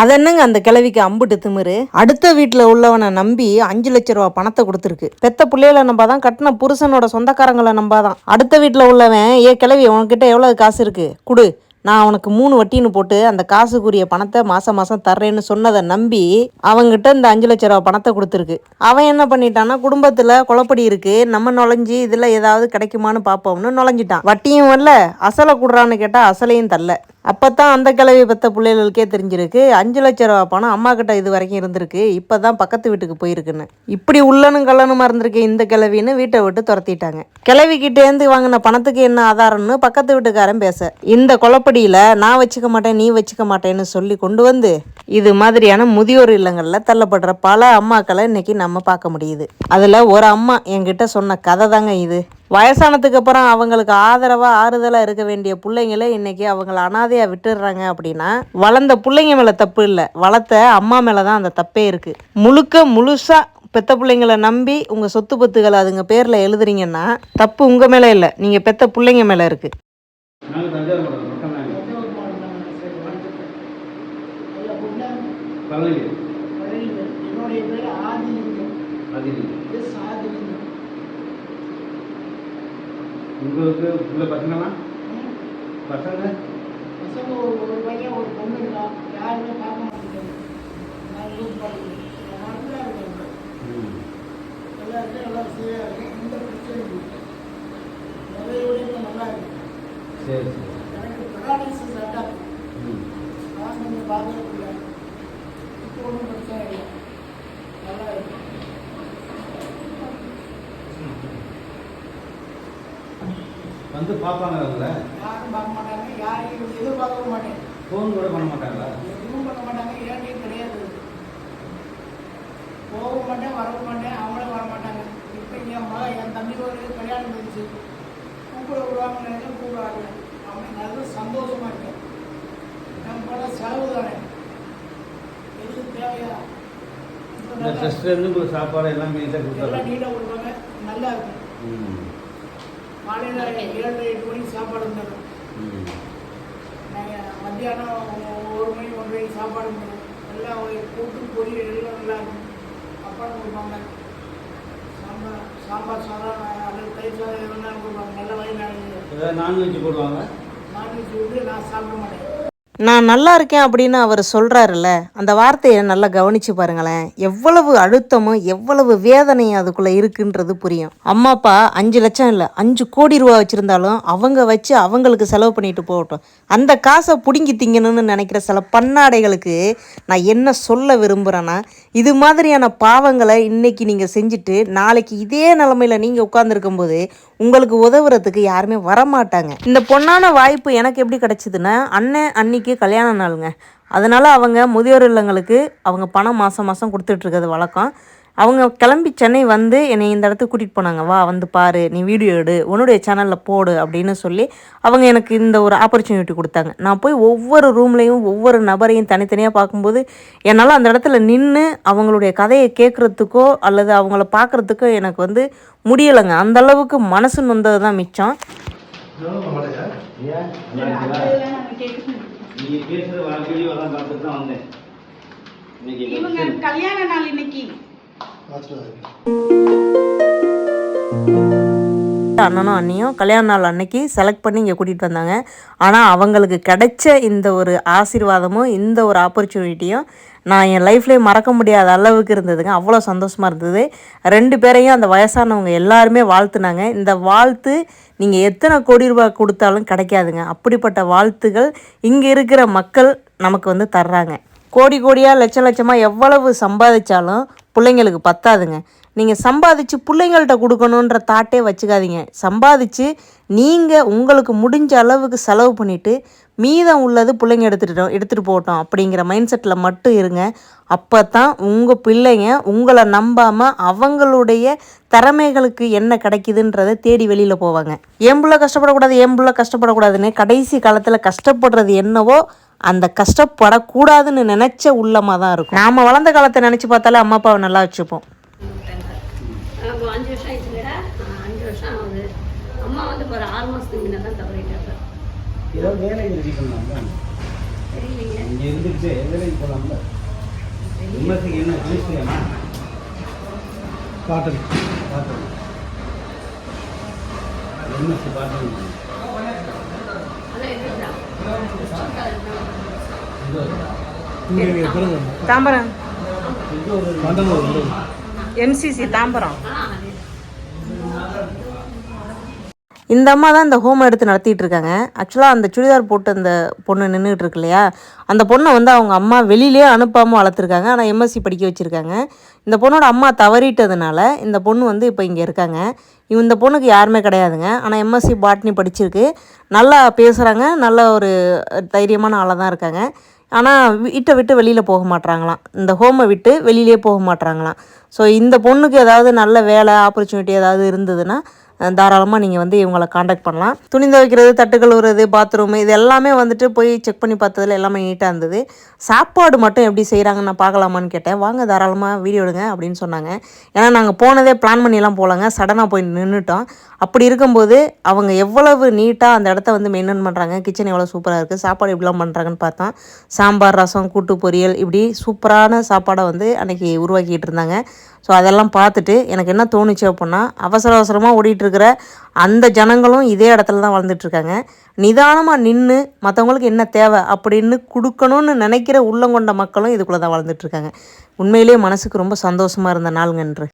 அதென்னங்க அந்த கிழவிக்கு அம்புட்டு திமிரு? அடுத்த வீட்டில் உள்ளவனை நம்பி அஞ்சு லட்ச ரூபா பணத்தை கொடுத்துருக்கு. பெத்த பிள்ளைகளை நம்பாதான் கட்டின புருஷனோட சொந்தக்காரங்களை நம்பாதான். அடுத்த வீட்டில் உள்ளவன் ஏ கிழவி உன்கிட்ட எவ்வளவு காசு இருக்கு? குடு. நான் அவனுக்கு மூணு வட்டின்னு போட்டு அந்த காசுக்குரிய பணத்தை மாசம் மாசம் தர்றேன்னு சொன்னதை நம்பி அவங்கிட்ட இந்த அஞ்சு லட்ச ரூபா பணத்தை கொடுத்துருக்கு. அவன் என்ன பண்ணிட்டான்னா குடும்பத்துல குழப்படி இருக்கு. நம்ம நுழைஞ்சி இதுல ஏதாவது கிடைக்குமான்னு பார்ப்போம்னு நுழைஞ்சிட்டான். வட்டியும் வரல அசலை கொடுறான்னு கேட்டா அசலையும் தரல. அப்போ தான் அந்த கிழவி பெற்ற பிள்ளைகளுக்கே தெரிஞ்சிருக்கு. அஞ்சு லட்ச ரூபா பணம் அம்மா கிட்ட இது வரைக்கும் இருந்திருக்கு. இப்போ தான் பக்கத்து வீட்டுக்கு போயிருக்குன்னு. இப்படி உள்ளனும் கல்லனுமா இருந்திருக்கு இந்த கிழவின்னு வீட்டை விட்டு துரத்திட்டாங்க. கிழவி கிட்டேருந்து வாங்கின பணத்துக்கு என்ன ஆதாரம்னு பக்கத்து வீட்டுக்காரன் பேச. இந்த கொலப்படியில் நான் வச்சுக்க மாட்டேன் நீ வச்சுக்க மாட்டேன்னு சொல்லி கொண்டு வந்து இது மாதிரியான முதியோர் இல்லங்களில் தள்ளப்படுற பல அம்மாக்களை இன்னைக்கு நம்ம பார்க்க முடியுது. அதில் ஒரு அம்மா என்கிட்ட சொன்ன கதை தாங்க இது. வயசானதுக்கு அப்புறம் அவங்களுக்கு ஆதரவாக ஆறுதலாக இருக்க வேண்டிய பிள்ளைங்களே இன்னைக்கு அவங்கள அனாதையாக விட்டுடுறாங்க அப்படின்னா வளர்ந்த பிள்ளைங்க மேலே தப்பு இல்லை. வளர்த்த அம்மா மேலே தான் அந்த தப்பே இருக்குது முழுக்க முழுசாக பெத்த பிள்ளைங்கள நம்பி உங்கள் சொத்து பத்துகளை அதுங்க பேரில் எழுதுறீங்கன்னா தப்பு உங்கள் மேலே இல்லை. நீங்கள் பெத்த பிள்ளைங்க மேலே இருக்குது என்னுடைய பேர் ஆதிலிங்கம். ஆதிலிங்கம். உங்களுக்கு உள்ள பசங்களா பசங்க? பசங்க ஒரு ஒரு பையன் ஒரு பொண்ணு இருக்கா? யாருமே பார்க்க மாட்டேங்கிறாங்க நான் யூஸ் பண்ணுறேன் நல்லா இருக்காங்க ம். எல்லாருக்கும் நல்லா சரியாக இருக்கும். எந்த பிரச்சனையும் இல்லை. நிறைய விட இப்போ நல்லா இருக்கு சரி சரி. எனக்கு பெராலிசிஸ் அட்டாக் ம். நான் கொஞ்சம் பார்க்கறதில்ல இப்போ ஒன்றும் பிரச்சனை இல்லை. நல்லா இருக்கு வந்து பார்ப்பாங்க அவங்கள யாரும் பார்க்க மாட்டாங்க யாரையும் எதிர்பார்க்கவும் மாட்டேன் ஃபோன் கூட பண்ண மாட்டாங்களா எதுவும் பண்ண மாட்டாங்க. ஏன்டையும் கிடையாது. போகவும் மாட்டேன் வரவும் மாட்டேன். அவங்களும் வர மாட்டாங்க இப்போ என் மகன் என் தம்பி ஒரு கல்யாணம் இருந்துச்சு கூப்பிட விடுவாங்க நினைச்சு கூப்பிடுவாங்க அவன் நல்ல சந்தோஷமா இருக்கேன். நம்ம பல செலவு தானே. எதுக்கு தேவையா? இந்த ட்ரெஸ்ட்லேருந்து சாப்பாடு எல்லாம் நீட்டாக கொடுத்தாங்க நீட்டாக கொடுப்பாங்க. நல்லா இருக்கும். காலையில் ஏழு எட்டு மணிக்கு சாப்பாடு வந்துடும் நாங்கள் மத்தியானம் ஒரு மணி ஒன்றரை சாப்பாடு வந்துடும் எல்லாம் கூட்டு பொரியல் எல்லாம் நல்லா இருக்கும் அப்புறம் கொடுப்பாங்க. சாம்பார் சாம்பார் சாதம் அல்லது தயிர் சாதம் எல்லாம் கொடுப்பாங்க. நல்ல ஏதாவது நான்வெஜ் போடுவாங்க? நான்வெஜ் வந்து நான் சாப்பிட மாட்டேன். நான் நல்லா இருக்கேன் அப்படின்னு அவர் சொல்கிறாருல்ல அந்த வார்த்தையை நல்லா கவனித்து பாருங்களேன். எவ்வளவு அழுத்தமும் எவ்வளவு வேதனையும் அதுக்குள்ளே இருக்குன்றது புரியும். அம்மா அப்பா அஞ்சு லட்சம் இல்லை அஞ்சு கோடி ரூபா வச்சுருந்தாலும் அவங்க வச்சு அவங்களுக்கு செலவு பண்ணிட்டு போகட்டும். அந்த காசை பிடுங்கி திங்கணும்னு நினைக்கிற சில பன்னாடைகளுக்கு நான் என்ன சொல்ல விரும்புகிறேன்னா இது மாதிரியான பாவங்களை இன்னைக்கு நீங்கள் செஞ்சுட்டு நாளைக்கு இதே நிலமையில நீங்கள் உட்காந்துருக்கும்போது உங்களுக்கு உதவுறதுக்கு யாருமே வரமாட்டாங்க. இந்த பொண்ணான வாய்ப்பு எனக்கு எப்படி கிடச்சிதுன்னா அண்ணன் அன்னைக்கு கல்யாண நாளுங்க. அதனால் அவங்க முதியோர் இல்லங்களுக்கு அவங்க பணம் மாதம் மாதம் கொடுத்துட்ருக்கிறது வழக்கம். அவங்க கிளம்பி சென்னை வந்து என்னை இந்த இடத்துக்கு கூட்டிகிட்டு போனாங்க. வா வந்து பாரு நீ வீடியோ எடு உன்னுடைய சேனலில் போடு அப்படின்னு சொல்லி அவங்க எனக்கு இந்த ஒரு ஆப்பர்ச்சுனிட்டி கொடுத்தாங்க. நான் போய் ஒவ்வொரு ரூம்லேயும் ஒவ்வொரு நபரையும் தனித்தனியாக பார்க்கும்போது என்னால் அந்த இடத்துல நின்று அவங்களுடைய கதையை கேட்குறதுக்கோ அல்லது அவங்கள பார்க்குறதுக்கோ எனக்கு வந்து முடியலைங்க. அந்தளவுக்கு மனசு நொந்தது தான் மிச்சம். ஏன் நல்லா இருக்கீங்களா? நீங்க பேசுற வீடியோ எல்லாம் பார்த்துட்டு தான் வந்தேன் இன்னைக்கு இவங்க கல்யாண நாள் இன்னைக்கு அண்ணனும் அண்ணியும் கல்யாண நாள் அன்னைக்கு செலக்ட் பண்ணி இங்கே கூட்டிகிட்டு வந்தாங்க. ஆனால் அவங்களுக்கு கிடைச்ச இந்த ஒரு ஆசீர்வாதமும் இந்த ஒரு ஆப்பர்ச்சுனிட்டியும் நான் என் லைஃப்லேயே மறக்க முடியாத அளவுக்கு இருந்ததுங்க. அவ்வளோ சந்தோஷமாக இருந்தது. ரெண்டு பேரையும் அந்த வயசானவங்க எல்லாருமே வாழ்த்துனாங்க. இந்த வாழ்த்து நீங்கள் எத்தனை கோடி ரூபாய் கொடுத்தாலும் கிடைக்காதுங்க. அப்படிப்பட்ட வாழ்த்துகள் இங்கே இருக்கிற மக்கள் நமக்கு வந்து தர்றாங்க. கோடி கோடியாக லட்ச லட்சமாக எவ்வளவு சம்பாதிச்சாலும் பிள்ளைங்களுக்கு பத்தாதுங்க. நீங்கள் சம்பாதிச்சு பிள்ளைங்கள்ட்ட கொடுக்கணுன்ற தாட்டே வச்சுக்காதீங்க. சம்பாதிச்சு நீங்கள் உங்களுக்கு முடிஞ்ச அளவுக்கு செலவு பண்ணிவிட்டு மீதம் உள்ளது பிள்ளைங்க எடுத்துகிட்டோம் எடுத்துகிட்டு போகட்டும் அப்படிங்கிற மைண்ட் செட்டில் மட்டும் இருங்க. அப்போ தான் உங்கள் பிள்ளைங்க உங்களை நம்பாமல் அவங்களுடைய திறமைகளுக்கு என்ன கிடைக்குதுன்றதை தேடி வெளியில் போவாங்க. என் புள்ள கஷ்டப்படக்கூடாது என் புள்ள கஷ்டப்படக்கூடாதுன்னு கடைசி காலத்தில் கஷ்டப்படுறது என்னவோ அந்த கஷ்டப்படக்கூடாதுன்னு நினச்ச உள்ளமாக தான் இருக்கும். நாம் வளர்ந்த காலத்தை நினச்சி பார்த்தாலே அம்மா அப்பாவை நல்லா வச்சுப்போம். அஞ்சு வருஷம் ஆயிடுச்சுங்கடா அஞ்சு வருஷம் ஆகுது. அம்மா வந்து இப்போ ஒரு ஆறு மாதத்துக்கு முன்ன தான் தவறிட்டாங்க ஏதோ வேலை ரெடி பண்ணலாம் தெரியலைங்க. அங்கே இருந்துட்டு எதிரைக்கு போகலாம்ல விமர்சைக்கு என்ன பார்த்தேன் தாம்பரம். என்சிசி தாம்பரம். இந்த அம்மா தான் இந்த ஹோம் எடுத்து நடத்திட்டு இருக்காங்க ஆக்சுவலாக அந்த சுடிதார் போட்டு அந்த பொண்ணு நின்றுட்டு இருக்கு இல்லையா அந்த பொண்ணை வந்து அவங்க அம்மா வெளியிலே அனுப்பாமல் வளர்த்துருக்காங்க. ஆனால் எம்எஸ்சி படிக்க வச்சுருக்காங்க. இந்த பொண்ணோட அம்மா தவறிட்டதுனால இந்த பொண்ணு வந்து இப்போ இங்கே இருக்காங்க. இந்த பொண்ணுக்கு யாருமே கிடையாதுங்க. ஆனால் எம்எஸ்சி பாட்னி படிச்சிருக்கு. நல்லா பேசுகிறாங்க நல்ல ஒரு தைரியமான ஆளாக தான் இருக்காங்க. ஆனால் வீட்டை விட்டு வெளியில் போக மாட்றாங்களாம். இந்த ஹோமை விட்டு வெளியிலே போக மாட்றாங்களாம். ஸோ இந்த பொண்ணுக்கு ஏதாவது நல்ல வேலை ஆப்பர்ச்சுனிட்டி ஏதாவது இருந்ததுன்னா தாராளமாக நீங்கள் வந்து இவங்களை காண்டாக்ட் பண்ணலாம். துணி துவைக்கிறது தட்டு கழுவுறது பாத்ரூம் இது எல்லாமே வந்துட்டு போய் செக் பண்ணி பார்த்ததுல எல்லாமே நீட்டாக இருந்தது. சாப்பாடு மட்டும் எப்படி செய்கிறாங்கன்னு நான் பார்க்கலாமான்னு கேட்டேன். வாங்க தாராளமாக வீடியோ எடுங்க அப்படின்னு சொன்னாங்க. ஏன்னா நாங்கள் போனதே பிளான் பண்ணிலாம் போகலங்க. சடனாக போய் நின்றுட்டோம் அப்படி இருக்கும்போது அவங்க எவ்வளவு நீட்டாக அந்த இடத்த வந்து மெயின்டைன் பண்ணுறாங்க கிச்சன் எவ்வளோ சூப்பராக இருக்குது சாப்பாடு எப்படிலாம் பண்ணுறாங்கன்னு பார்த்தோம். சாம்பார் ரசம் கூட்டு பொரியல் இப்படி சூப்பரான சாப்பாடை வந்து அன்றைக்கி உருவாக்கிட்டு இருந்தாங்க. ஸோ அதெல்லாம் பார்த்துட்டு எனக்கு என்ன தோணுச்சு அப்படின்னா அவசர அவசரமாக ஓடிட்டுருக்கிற அந்த ஜனங்களும் இதே இடத்துல தான் வளர்ந்துட்டுருக்காங்க நிதானமாக நின்று மற்றவங்களுக்கு என்ன தேவை அப்படின்னு கொடுக்கணும்னு நினைக்கிற உள்ளங்கொண்ட மக்களும் இதுக்குள்ளே தான் வளர்ந்துட்டுருக்காங்க உண்மையிலேயே மனசுக்கு ரொம்ப சந்தோஷமாக இருந்த நாளுங்கன்று